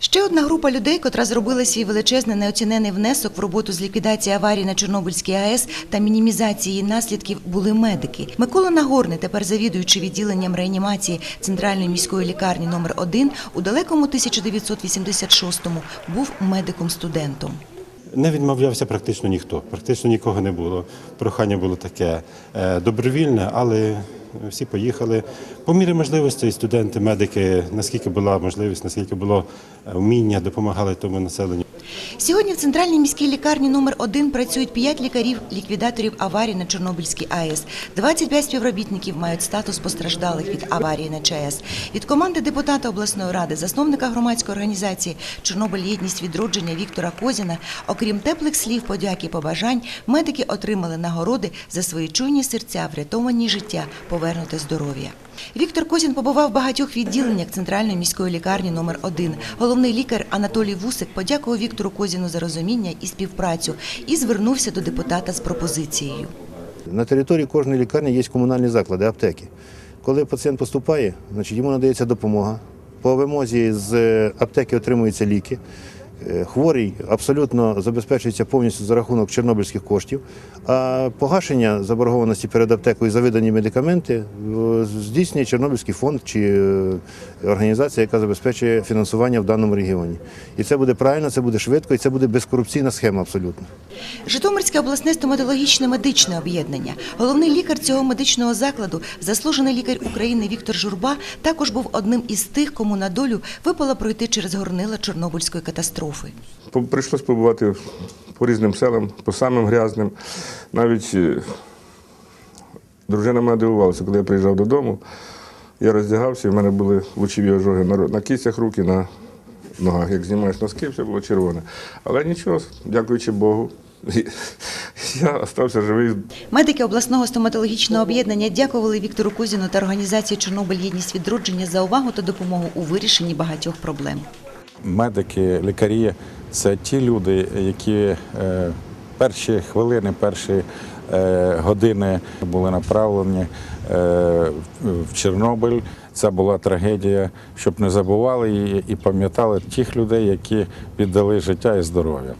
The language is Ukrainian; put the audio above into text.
Ще одна група людей, котра зробила свій величезний неоцінений внесок в роботу з ліквідації аварії на Чорнобильській АЕС та мінімізації її наслідків, були медики. Микола Нагорний, тепер завідуючи відділенням реанімації Центральної міської лікарні номер 1 у далекому 1986-му був медиком-студентом. Не відмовлявся практично ніхто, практично нікого не було. Прохання було таке е, добровільне, але всі поїхали. По мірі можливості студенти, медики, наскільки була можливість, наскільки було е, вміння, допомагали тому населенню. Сьогодні в центральній міській лікарні номер 1 працюють 5 лікарів-ліквідаторів аварії на Чорнобильській АЕС. 25 співробітників мають статус постраждалих від аварії на ЧАЕС. Від команди депутата обласної ради, засновника громадської організації Чорнобиль єдність відродження Віктора Козіна, окрім теплих слів, подяки, побажань, медики отримали нагороди за свої чуйні серця, врятовані життя, повернуте здоров'я. Віктор Козін побував в багатьох відділеннях центральної міської лікарні номер 1 Головний лікар Анатолій Вусик подякував Віктору Козіну за розуміння і співпрацю і звернувся до депутата з пропозицією. На території кожної лікарні є комунальні заклади, аптеки. Коли пацієнт поступає, значить йому надається допомога. По вимозі з аптеки отримуються ліки. Е, Хворий абсолютно забезпечується повністю за рахунок чорнобильських коштів, а погашення заборгованості перед аптекою за видані медикаменти е, здійснює Чорнобильський фонд чи е, організація, яка забезпечує фінансування в даному регіоні. І це буде правильно, це буде швидко і це буде безкорупційна схема абсолютно. Житомирське обласне стоматологічне медичне об'єднання. Головний лікар цього медичного закладу, заслужений лікар України Віктор Журба, також був одним із тих, кому на долю випало пройти через горнила Чорнобильської катастрофи. По- Прийшлось побувати по різним селам, по самим грязним. Навіть е, дружина мене дивувалася, коли я приїжджав додому. Я роздягався, і в мене були лучові ожоги на кістях руки, на ногах. Як знімаєш носки, все було червоне. Але нічого, дякуючи Богу, я залишився живий. Медики обласного стоматологічного об'єднання дякували Віктору Кузіну та організації Чорнобиль єдність відродження за увагу та допомогу у вирішенні багатьох проблем. Медики, лікарі це ті люди, які е, перші хвилини, перші е, години були направлені е, в Чорнобиль. Це була трагедія, щоб не забували її і пам'ятали тих людей, які віддали життя і здоров'я.